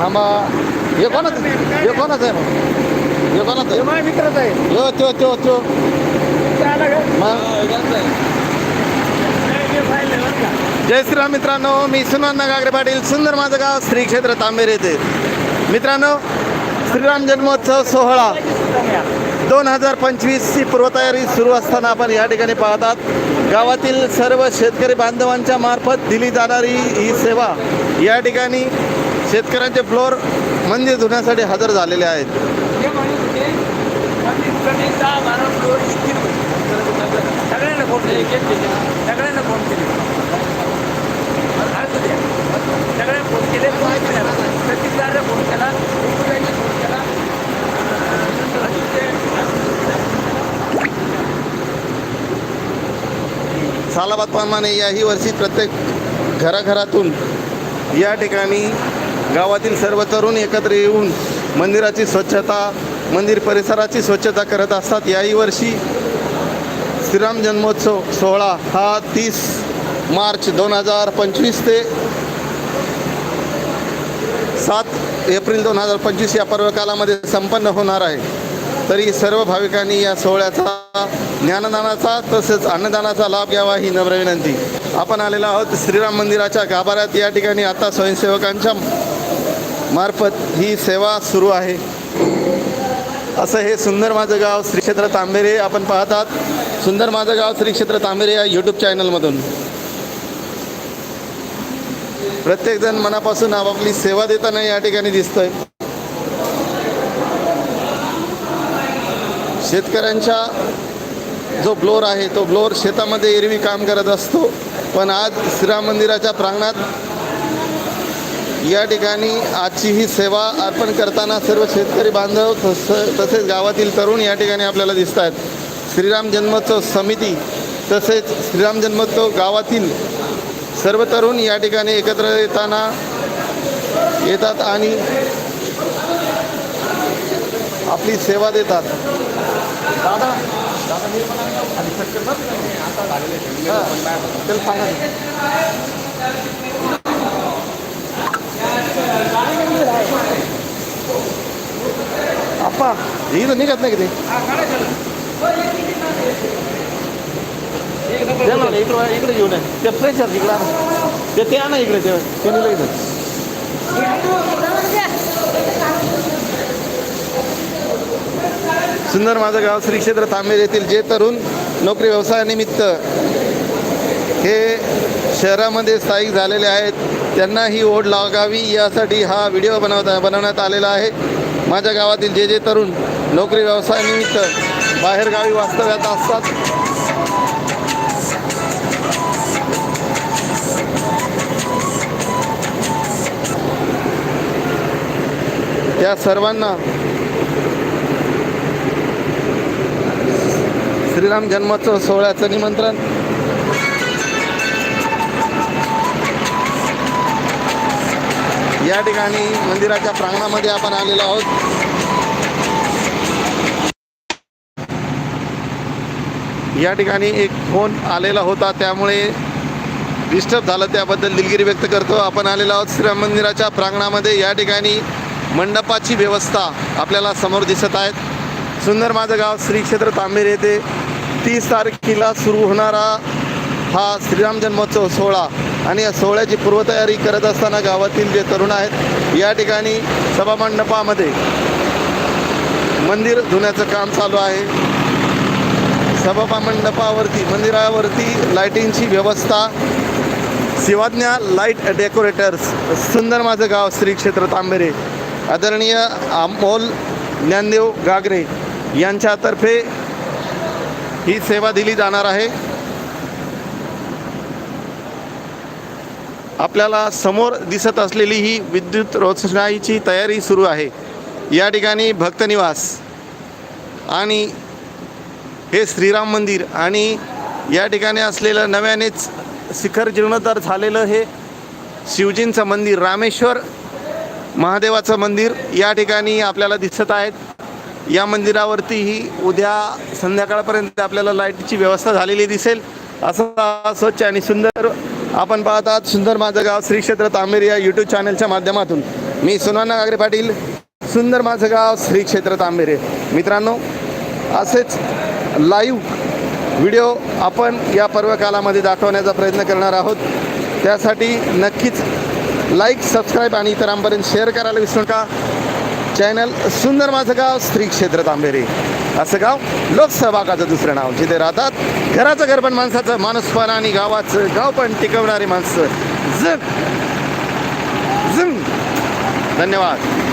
थांबा. हे कोणाचं? हे कोणाचं आहे मग? हे कोणाचं आहे? माझ्या मित्रच आहे. यो त्यो त्यो त्यो? जय श्रीराम मित्रांनो मी सुनंदा गागरे पाटील सुंदर माझं गाव श्री क्षेत्र तांबेर येथे. मित्रांनो श्रीराम जन्मोत्सव सोहळा दोन हजार पंचवीसची पूर्वतयारी सुरू असताना आपण या ठिकाणी पाहतात. गावातील सर्व शेतकरी बांधवांच्या मार्फत दिली जाणारी ही सेवा या ठिकाणी शेतकऱ्यांचे फ्लोअर मंदिर म्हणजे धुण्यासाठी हजर झालेले आहेत हे म्हणत होते, कमीत कमी दहा बारा फ्लोअर येतील. सगळ्यांना फोन केले सगळ्यांना फोन केले सगळ्यांना फोन केले प्रतिकाराला फोन केला फोन केला अजून ते- सालाबादप्रमाणे याही वर्षी प्रत्येक घराघरातून या ठिकाणी गावातील सर्व तरुण एकत्र येऊन मंदिराची स्वच्छता मंदिर परिसराची स्वच्छता करत असतात. याही वर्षी श्रीराम जन्मोत्सव सोहळा हा तीस मार्च दोन हजार पंचवीस ते सात एप्रिल दोन हजार पंचवीस या पर्वकालामध्ये संपन्न होणार आहे. तरी सर्व भाविकांनी या सोहळ्याचा ज्ञानदानाचा तसेच अन्नदानाचा लाभ घ्यावा ही नम्र विनंती. आपण आलेलो आहोत श्रीराम मंदिराच्या गाभाऱ्यात. या ठिकाणी आता स्वयंसेवकांच्या मार्फत ही सेवा सुरू आहे. असं हे सुंदर माझं गाव श्री क्षेत्र तांबेरे आपण पाहतात. सुंदर माझं गाव श्री क्षेत्र तांबेरे या यूट्यूब चॅनलमधून प्रत्येकजण मनापासून आपापली सेवा देताना या ठिकाणी दिसतंय. शेतकऱ्यांच्या जो ब्लोअर आहे तो ब्लोअर शेतामध्ये एरवी काम करत असतो. पण आज श्रीराम मंदिराच्या प्रांगणात या ठिकाणी आजची ही सेवा अर्पण करताना सर्व शेतकरी बांधव तस तसेच गावातील तरुण या ठिकाणी आपल्याला दिसत आहेत श्रीराम जन्मोत्सव समिती तसेच श्रीराम जन्मोत्सव गावातील सर्व तरुण या ठिकाणी एकत्र येताना येतात आणि आपली सेवा देतात. दादा दादा सांगा. आप्पा हे इथं निघत नाही की ते दे ना, इकडं इकडे घेऊन ये. ते प्रेशर इकडं. ते ते आणा इकडे ते इथं सुंदर माझं गाव श्री क्षेत्र तांबेर येथील जे तरुण नोकरी व्यवसायानिमित्त हे शहरामध्ये स्थायिक झालेले आहेत. त्यांना ही ओढ लागावी यासाठी हा व्हिडिओ बनवता बनवण्यात आलेला आहे. माझ्या गावातील जे जे तरुण नोकरी व्यवसायानिमित्त बाहेरगावी वास्तव्यात असतात. त्या सर्वांना श्रीराम जन्मोत्सव सोहळ्याचं निमंत्रण. या ठिकाणी मंदिराच्या प्रांगणामध्ये आपण आलेलो आहोत. या ठिकाणी एक फोन आलेला होता त्यामुळे डिस्टर्ब झालं त्याबद्दल दिलगिरी व्यक्त करतो. आपण आलेलो आहोत श्रीराम मंदिराच्या प्रांगणामध्ये. या ठिकाणी मंडपाची व्यवस्था आपल्याला समोर दिसत आहेत. सुंदर माझं गाव श्री क्षेत्र तांबेर येथे तीस तारखेला सुरू होणारा हा श्रीराम जन्मोत्सव सोहळा आणि या सोहळ्याची पूर्वतयारी करत असताना गावातील जे तरुण आहेत या ठिकाणी सभामंडपामध्ये मंदिर धुण्याचं काम चालू आहे. सभा मंडपावरती मंदिरावरती लाईटिंगची व्यवस्था शिवाज्ञा लाइट डेकोरेटर्स सुंदर माझं गाव श्री क्षेत्र तांबेरे आदरणीय अमोल ज्ञानदेव गागरे यांच्यातर्फे ही सेवा दिली जाणार आहे. आपल्याला समोर दिसत असलेली ही विद्युत रोषणाईची तयारी सुरू आहे. या ठिकाणी भक्तनिवास आणि हे श्रीराम मंदिर आणि या ठिकाणी असलेलं नव्यानेच शिखर जीर्णोद्धार झालेलं हे शिवजींचं मंदिर रामेश्वर महादेवाचं मंदिर या ठिकाणी आपल्याला दिसत आहेत. या मंदिरावरतीही उद्या संध्याकाळपर्यंत आपल्याला लाईटची व्यवस्था झालेली दिसेल. असं स्वच्छ आणि सुंदर आपण पाहतात सुंदर माझं गाव श्री क्षेत्र तांबेर या यूट्यूब चॅनलच्या माध्यमातून. मी सुनाना गागरे पाटील सुंदर माझं गाव श्री क्षेत्र तांबेरे. मित्रांनो असेच लाईव्ह व्हिडिओ आपण या पर्वकालामध्ये दाखवण्याचा प्रयत्न करणार आहोत. त्यासाठी नक्कीच लाईक सबस्क्राईब आणि इतरांपर्यंत शेअर करायला विसरू नका. चॅनल सुंदर माझं गाव श्री क्षेत्र तांबेरे. असं गाव लोकसहभागाचं दुसरं नाव. जिथे राहतात घराचं घर पण माणसाचं माणूसपण आणि गावाचं गाव पण टिकवणारी माणसं. जग. जंग. धन्यवाद.